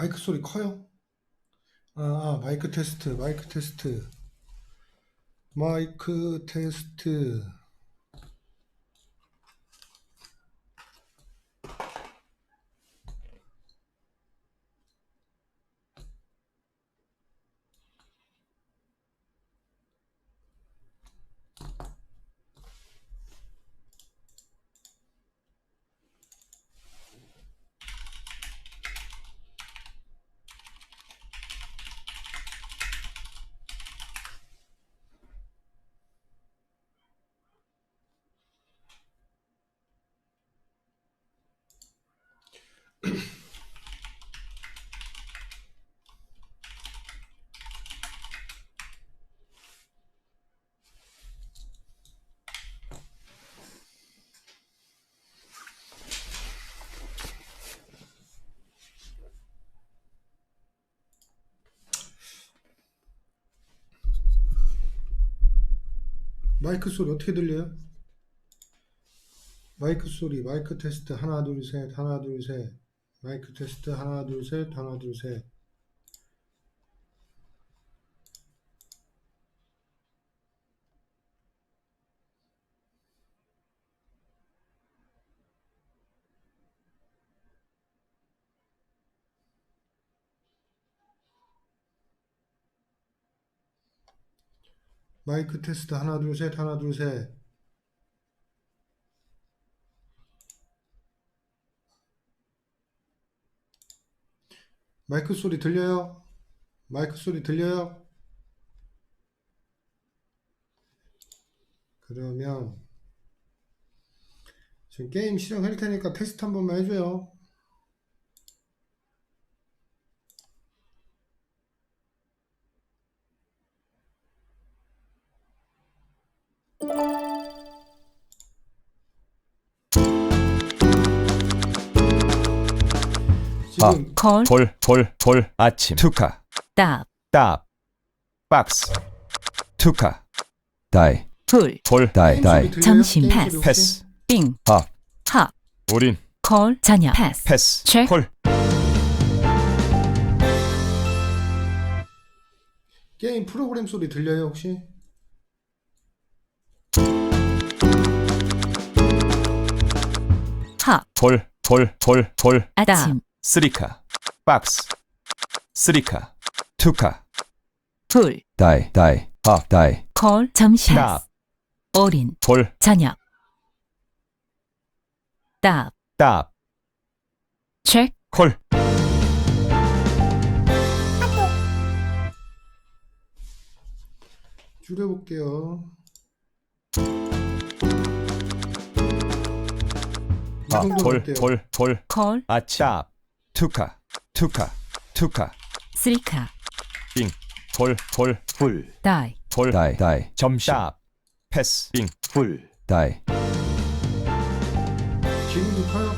마이크 소리 커요? 아, 아, 마이크 테스트, 마이크 테스트. 마이크 테스트. 마이크 소리 어떻게 들려요? 마이크 소리, 마이크 테스트 하나 둘 셋, 하나 둘 셋. 마이크 테스트 하나 둘 셋, 하나 둘 셋. 마이크 테스트 하나 둘 셋, 하나 둘 셋. 마이크 소리 들려요? 마이크 소리 들려요? 그러면 지금 게임 시작할 테니까 테스트 한 번만 해줘요. 지금 콜, 볼, 볼, 볼, 아침, 투카, 답, 딱, 박스, 투카, 다이, 불, 볼, 게임 다이, 다이? 점심 패스. 패스, 빙, 밥, 합, 우린, 콜, 저녁, 패스, 패스, 체크. 콜, 게임 프로그램 소리 들려요 혹시? 합, 볼, 볼, 볼, 볼, 아침, 쓰리카, 박스, 쓰리카, 투카, 불, 다이, 다이, 밥, 다이, 콜, 올인, 볼, 저녁, 답, 딱, 체크, 콜, 줄여볼게요. 이 어때요? 볼, 콜, 아침, 딱, 투카, 투카, 투카, 쓰리카, 빙, 볼, 볼, 불, 다이, 볼, 다이, 다이, 점심, 딱, 패스, 빙, 불, 다이, 지금도 커요?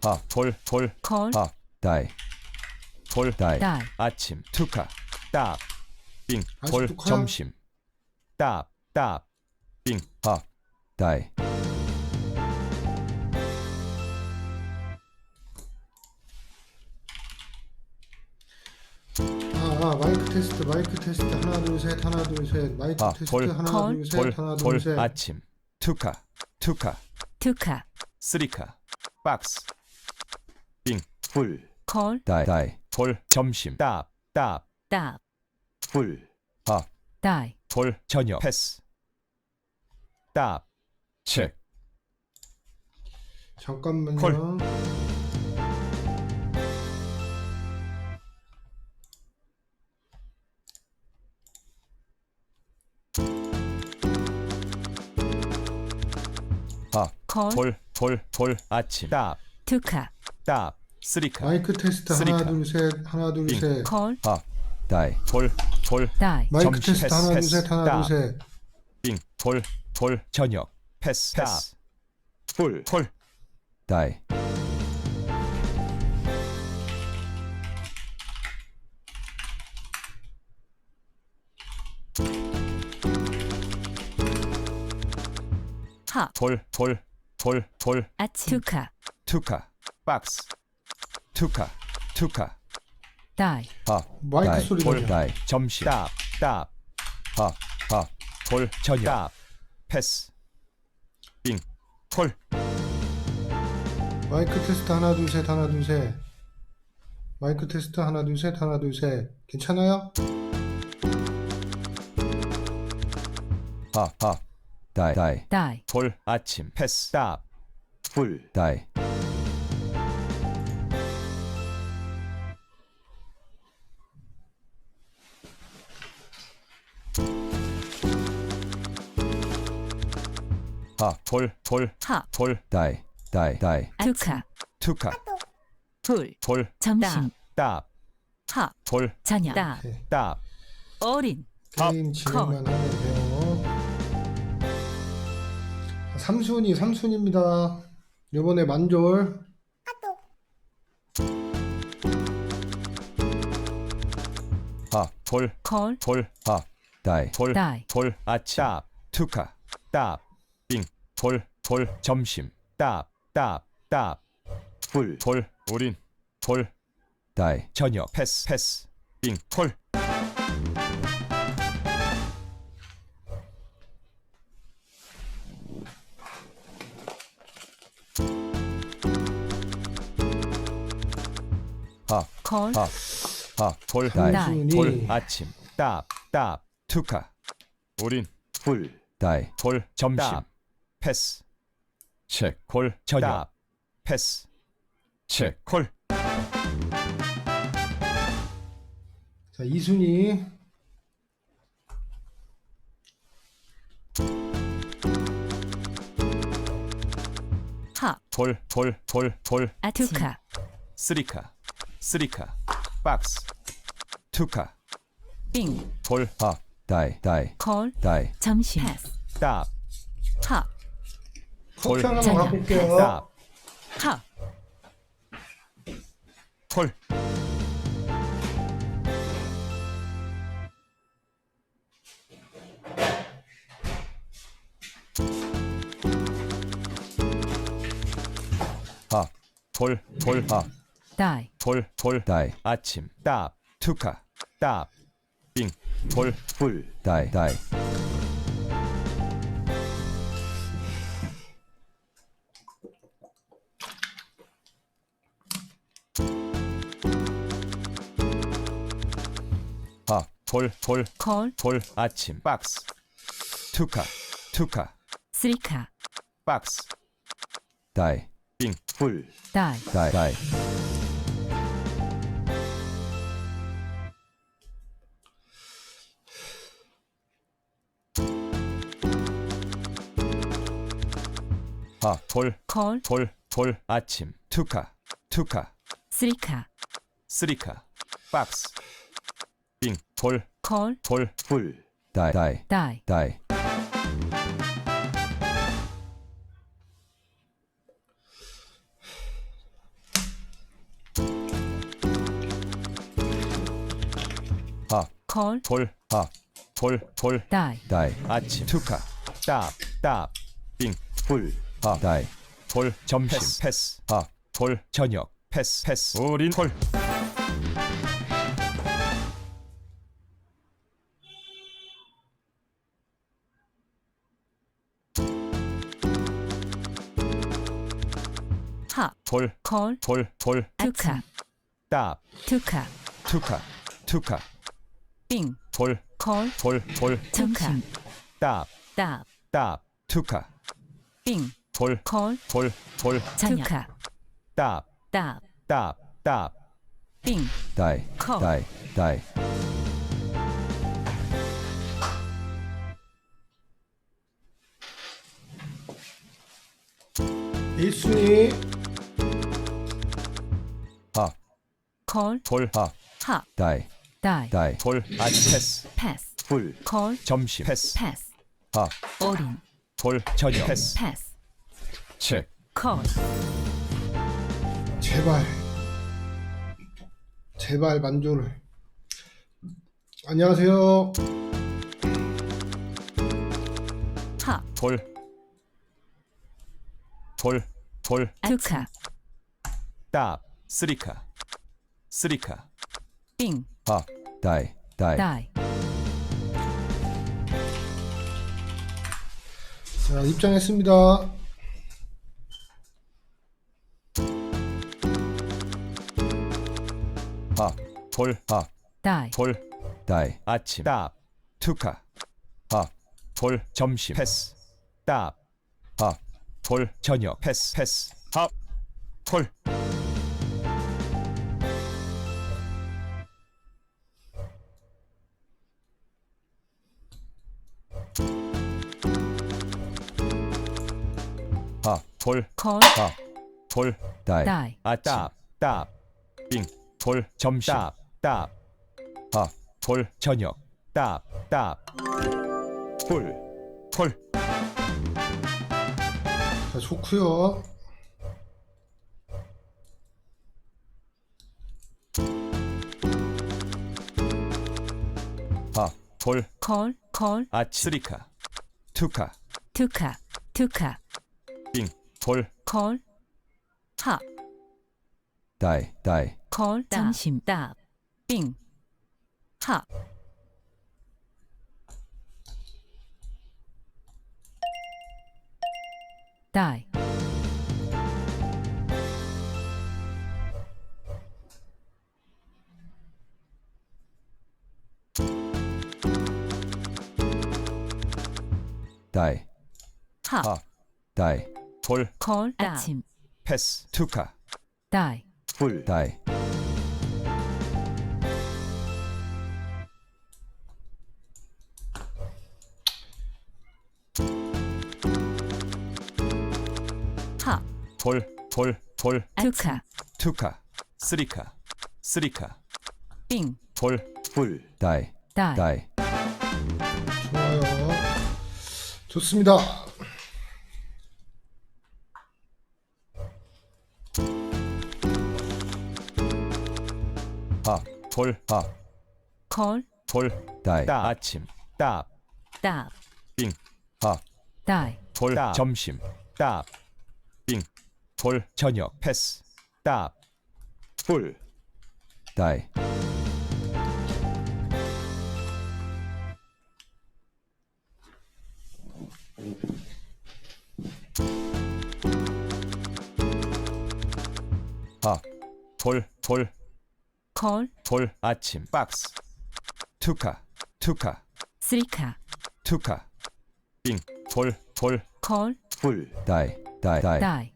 밥, 볼, 볼, 콜, 밥, 다이, 볼, 다이, 다이, 아침, 투카, 딱, 빙, 아직도 커요? 점심, 딱, 딱, 빙, 밥, 다이, 아, 아, 마이크 테스트, 마이크 테스트. 하나 둘 셋, 하나 둘 셋, 마이크 아, 테스트. 볼, 하나 콜, 둘 셋, 볼, 하나 볼, 둘 셋. 아침, 투카, 투카, 투카, 쓰리카, 박스, 빙, 불, 콜, 다이, 다이, 볼, 점심, 딱, 딱, 답, 불, 밥, 다이, 볼, 저녁, 패스, 딱, 체크, 잠깐만요. 콜. 밥, 콜, 볼, 볼, 볼, 아침, 딱, 투카, 딱, 쓰리카, 마이크 테스트 쓰리카. 하나 둘 셋, 하나 둘 빙. 셋. 콜, 밥, 다이, 볼, 볼, 다이, 마이크 점심, 테스트 패스, 하나 둘 패스, 셋, 하나 딱. 둘 셋. 빙, 볼, 돌, 저녁. 패스. 패스. 돌, 돌, 다이. 하. 돌, 돌, 돌, 돌, 아침. 투카. 투카. 박스. 투카. 투카. 다이. 밥 마이크 다이. 소리 다이. 점심. 딱, 딱, 밥 밥, 돌, 저녁 딱, 패스, 빙, 톨, 마이크 테스트 하나 둘 셋 하나 둘 셋. 마이크 테스트 하나 둘 셋 하나 둘 셋. 괜찮아요? 하, 하, 다이, 다이, 다이, 돌, 아침, 패스, 딱, 풀, 다이, 하, 돌, 돌, 하, 돌, 다이, 다이, 다이, 투카, 투카, 불, 돌, 점심, 딱, 하, 돌, 저녁, 다, 네. 딱, 어린, 게임 진행만 하면 돼요. 삼순이 삼순입니다. 요번에 만졸. 하, 돌, 콜, 돌, 하, 다이, 돌, 다이, 돌, 아침, 딱, 투카, 딱, 빙, 돌, 돌, 점심, 딱, 딱, 딱, 풀, 돌, 우린, 돌, 다이, 저녁, 패스, 패스, 빙, 톨, 하, 콜, 하, 하, 돌, 다이, 돌, 아침, 딱, 딱, 투카, 우린, 풀, 다이, 돌, 점심, 패스, 체크, 콜, 저녁, 패스, 체크, 콜, 자 이순이. 하, 돌, 돌, 돌, 돌, 아침, 투카, 쓰리카, 쓰리카, 박스, 투카, 빙, 돌, 하, 다이, 다이, 콜, 다이, 점심, 패스, 딱, 하, 하나만. 갖고 올게요. 딱, 하, 톨, 하, 돌, 돌, 하, 다이, 돌, 돌, 다이, 아침, 딱, 투카, 딱, 빙, 돌, 풀, 다이, 다이, 하, 돌, 돌, 콜, 돌, 아침, 박스, 투카, 투카, 쓰리카, 박스, 다이, 빙, 풀, 다이, 다이, 다이. 하, 돌, 콜, 돌, 돌, 아침, 투카, 투카, 쓰리카, 쓰리카, 박스, 빙, 돌, 콜, 돌, 풀, 다이, 다이, 다이, 다이. 하, 콜, 돌, 하, 돌, 돌, 다이, 다이, 아침, 투카, 딱, 딱, 빙, 풀, 하, 다이, 돌, 점심, 패스, 하, 돌, 저녁, 패스, 패스, 우린 톨. 돌, 콜, 돌, 돌, 투카, 딱, 투카, 투카, 투카, 빙, 돌, 콜, 돌, 돌, 점심, 딱, 딱, 딱, 투카, 빙, 돌, 콜, 돌, 돌, 저녁, 딱, 딱, 딱, 딱, 빙, 다이, 콜. 다이, 다이. 일순이 콜, 돌, 하, 하, 다이, 다이, 다이, 돌, 아침, 패스, 패스, 풀, 콜, 점심, 패스, 패스, 하, 어린, 돌, 저녁, 패스, 패스, 체크. 콜, 제발. 제발 만졸 안녕하세요. 하, 돌, 돌, 돌, 투카 딱, 쓰리카, 쓰리카, 빙 밥, 다이, 다이, 다이. 자, 입장했습니다. 밥, 돌, 밥, 다이. 돌, 다이, 아침, 딱, 투카, 밥, 돌, 점심, 패스, 딱, 밥, 돌, 저녁, 패스, 패스, 밥, 돌. 돌, 콜 밥, 돌, 다이, 다이. 아침, 딱, 빙, 돌, 점심, 딱, 딱, 밥, 돌, 저녁, 딱, 딱, 풀, 풀, 자, 좋고요. 밥, 돌, 콜콜 아침, 쓰리카, 투카, 투카 투카. 빙, 돌, 콜. 하, 다이, 다이, 콜. 점심. 답빙 하, 다이. 다이, 하, 밥, 다이, 돌, 콜. 아침. 패스, 투카, 다이. 풀, 다이, 하, 돌, 돌, 돌, 투카. 투카, 쓰리카, 쓰리카, 빙. 돌, 풀, 다이, 다이. 다이, 좋아요. 좋습니다. 돌, 밥, 콜 돌, 다이, 딱, 아침, 딱, 답 빙, 밥, 다이. 돌, 딱, 점심, 딱, 빙, 돌, 저녁, 패스, 딱, 풀, 다이, 밥, 돌, 돌, 콜. 돌, 아침, 박스, 투카, 투카, 쓰리카. 투카, 빙, 돌, 돌, 콜. 풀, 다이, 다이, 다이, 다이.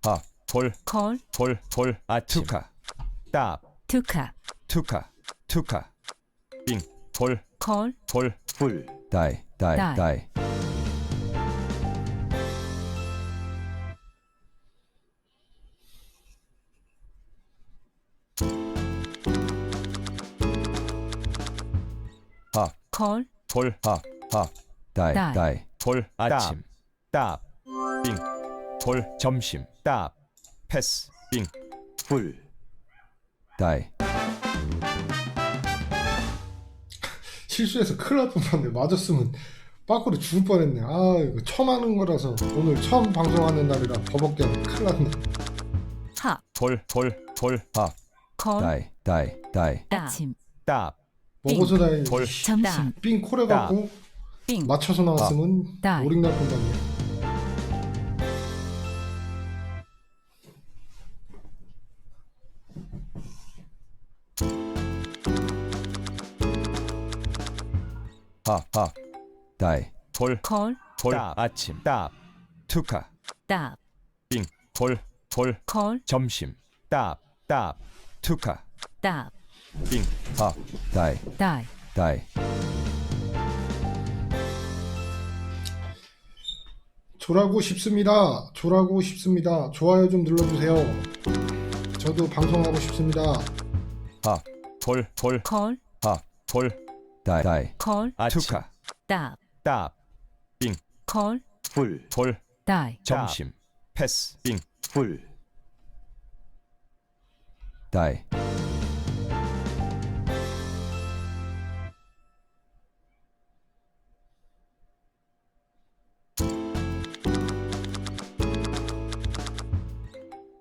밥, 돌, 콜. 돌, 돌, 아, 투카, 딱, 투카. 투카, 투카, 빙, 돌, 콜 돌, 풀, 다이, 다이, 다이. 다이, 밥, 콜 돌, 밥, 밥, 다이, 다이. 다이, 돌, 아침, 딱, 빙, 돌, 점심, 딱, 패스, 빙, 풀, 다이, 실수해서 큰일 날 뻔했네. 맞았으면 빠꾸로 죽을 뻔했네. 아 이거 처음 하는 거라서 오늘 처음 방송하는 날이라 버벅게 하네. 큰일 났네. 하, 돌, 돌, 돌, 밥, 콜 다이, 다이, 다이, 아침 딱, 먹어서 다행이지. 돌, 점심 삥 콜해 갖고 빙 맞춰서 나왔으면 다이. 오링 날 뻔했네. 밥, 밥, 다이, 돌, 콜. 돌, 아침, 딱, 투카, 답. 빙, 돌, 돌, 콜. 점심, 딱, 딱, 투카, 답. 빙, 밥, 다이, 다이. 다이, 졸하고 싶습니다. 졸하고 싶습니다. 좋아요 좀 눌러주세요. 저도 방송하고 싶습니다. 밥, 돌, 돌, 콜. 밥, 돌, 다이, 다이, 콜 아침, 투카, 답. 딱, 빙, 콜 풀, 돌, 다이. 점심, 패스, 빙, 풀, 다이.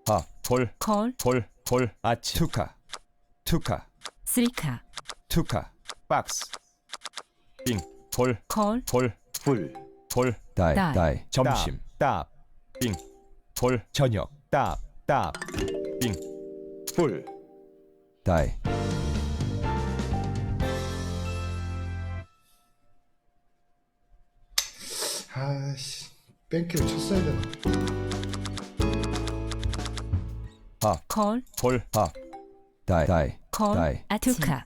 아, 돌, 콜, 돌, 돌, 아치, 투카, 투카, 쓰리카, 투카, 박스, 빙, 돌, 콜, 돌, 풀, 돌, 다이, 다이. 다이, 점심, 딱, 빙, 돌, 저녁, 빙, 풀, 다이, 아씨 뺑키를 쳤어야 되나? 콜, 돌, 아, 다이, 다이, 콜, 다이, 투카,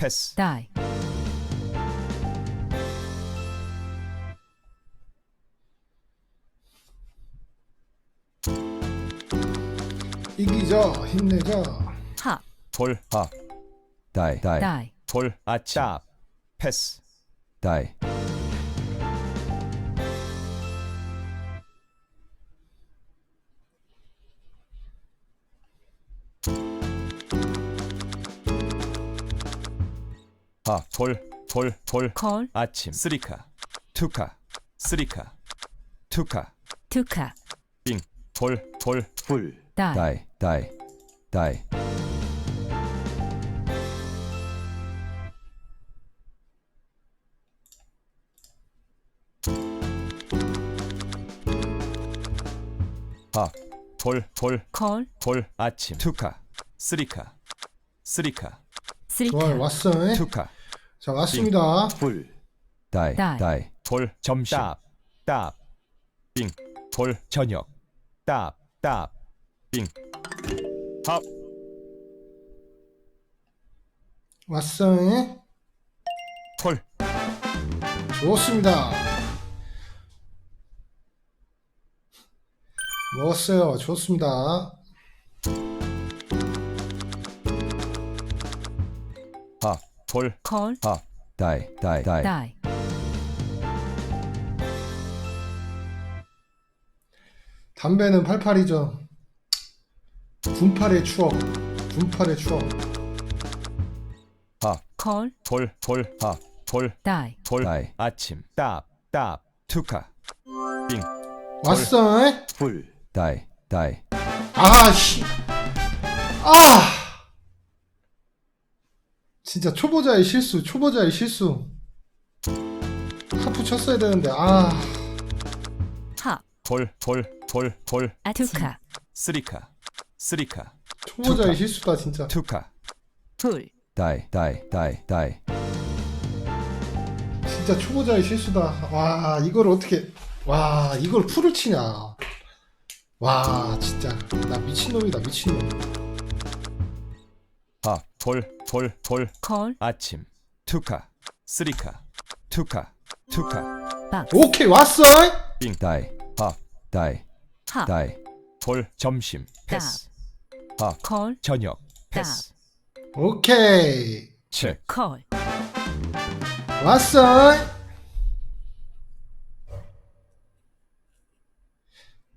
패스, 다이, 이기자 힘내자 합, 돌, 아, 다이, 다이, 돌, 딱, 패스, 다이, 아, 돌, 돌, 돌, 콜, 아침, 쓰리카, 투카, 쓰리카, 투카, 투카, 빙, 돌, 돌, 풀, 다이, 다이, 다이, 다이. 아, 돌, 돌, 콜, 돌, 아침, 투카, 쓰리카, 쓰리카, 쓰리카, 좋아요 왔어 에? 투카, 자 왔습니다. 풀, 다이, 다이. 다이, 돌, 점심, 딱, 딱, 빙, 돌, 저녁, 딱, 딱, 빙, 합, 왔어 에? 콜, 좋습니다. 먹었어요. 좋습니다 하, 돌, 콜, 하, 다이, 다이, 다이, 다이, 담배는 88이죠. 분팔의 추억 분팔의 추억. 하, 콜, 돌, 돌, 하, 돌, 다이, 돌, 다이, 아침, 딱, 딱, 투카, 빙, 왔어 에? 풀, 다이, 다이, 아씨. 아 진짜 초보자의 실수 초보자의 실수. 하프 쳤어야 되는데 아. 합, 돌, 돌, 돌, 돌, 투카, 쓰리카, 쓰리카, 초보자의 투카. 실수다 진짜. 투카, 풀, 다이, 다이, 다이, 다이, 진짜 초보자의 실수다. 와 이걸 어떻게 와 이걸 풀을 치냐. 와 진짜. 나 미친놈이다 미친놈 하, 돌, 돌, 돌, 콜, 아침, 투카, 쓰리카, 투카, 투카, 오케이 왔어! 빙, 다이, 하, 다이, 합, 다이, 돌, 점심, 패스, 하, 콜, 저녁, 패스, 오케이. 책, 콜, 왔어!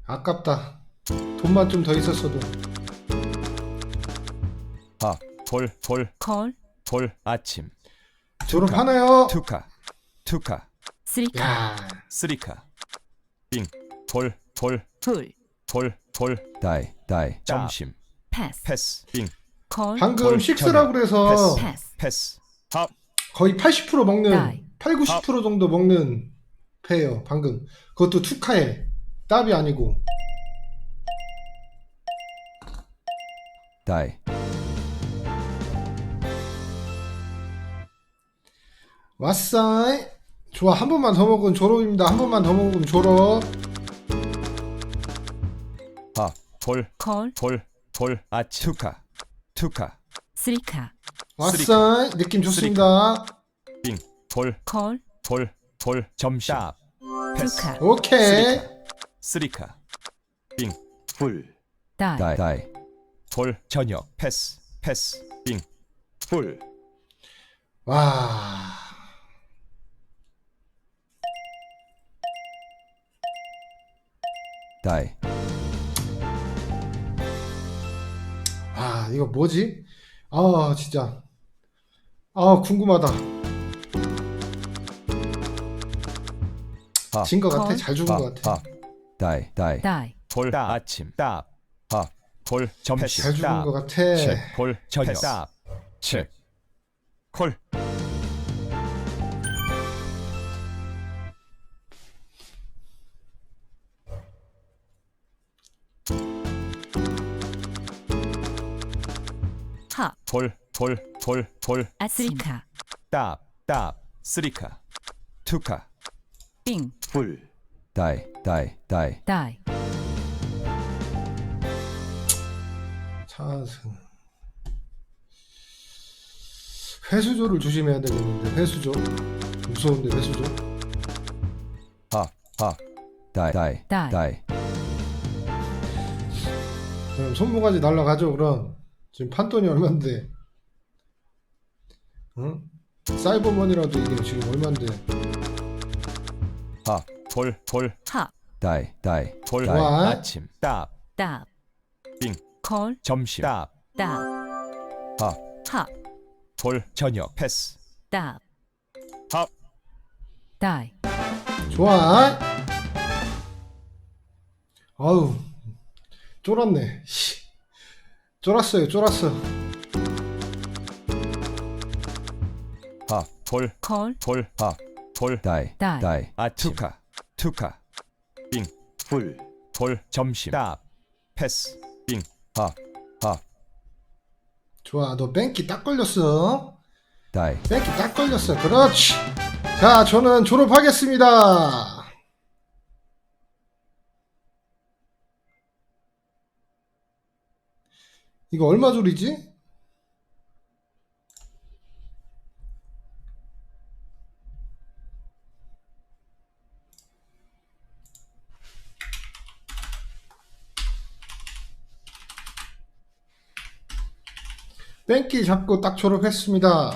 아깝다. 돈만 좀 더 있었어도. 하, 돌, 돌, 콜, 돌, 아침, 졸업하나요? 투카, 투카, 쓰리카, 야. 쓰리카, 빙, 돌, 돌, 풀, 돌, 돌, 다이, 다이, 점심, 패스, 패스, 빙, 콜, 방금 돌, 식스라고 그래서 패스. 패스, 패스, 합, 거의 80% 먹는 다이. 8, 90% 정도 먹는 패예요 방금. 그것도 투카에 답이 아니고. 다이, 왔어 좋아 한 번만 더 먹으면 졸업입니다. 한 번만 더 먹으면 졸업. 하, 돌, 콜, 돌, 돌, 아치, 투카, 투카, 쓰리카, 왔어 느낌 좋습니다. 빙, 돌, 콜, 돌, 돌, 점심, 딱, 패스, 투카, 오케이. 쓰리카, 빙, 풀, 다이, 다이, 다이, 돌, 저녁, 패스, 패스, 빙, 풀, 와 다이, 아, 이거 뭐지? 아, 진짜. 아, 궁금하다. 아, 진것 같아. 컷. 잘 죽은 아, 것 같아. 아, 다이 다이. die, 돌 딱, 아침. 딱, 아, 돌 점심. 잘 죽은 딱, 것 같아. 책, 콜 저녁. 딱, 책, 콜 hop, 돌, 돌, 돌, 돌, 쓰리카, 딱, 딱, 쓰리카, 투카, 빙, 풀, 다이, 다이, 다이, die, 차승. 회수조를 조심해야 되겠는데 회수조? 무서운데 회수조? 하, 하, 다이, 다이, 다이. 다이, 그럼 손모가지 날라가죠 그럼 지금 판돈이 얼만데? 응? 사이버머니라도 이게 지금 얼만데? 하, 돌, 돌, hop, 다이, 다이, 돌. 다이, 아침, 딱, stop, 빙. call, 점심, 딱, stop, 하, hop, 돌, 저녁, 패스, stop, 하, die, 좋아. 아우. 쫄았네. 씨. 쫄았어요 쫄았어. 하, 돌, call, 돌, 하, 돌, 다이, 다이. 다이, 아, 투카, 투카, 빙, 풀, 돌, 점심, 딱, 패스, 빙, 하, 하, 좋아 너 뺑기 딱 걸렸어. 다이, 뺑기 딱 걸렸어. 그렇지. 자 저는 졸업하겠습니다 이거 얼마 줄이지? 뺑기 잡고 딱 졸업했습니다.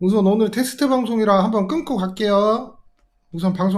우선 오늘 테스트 방송이라 한번 끊고 갈게요. 우선 방송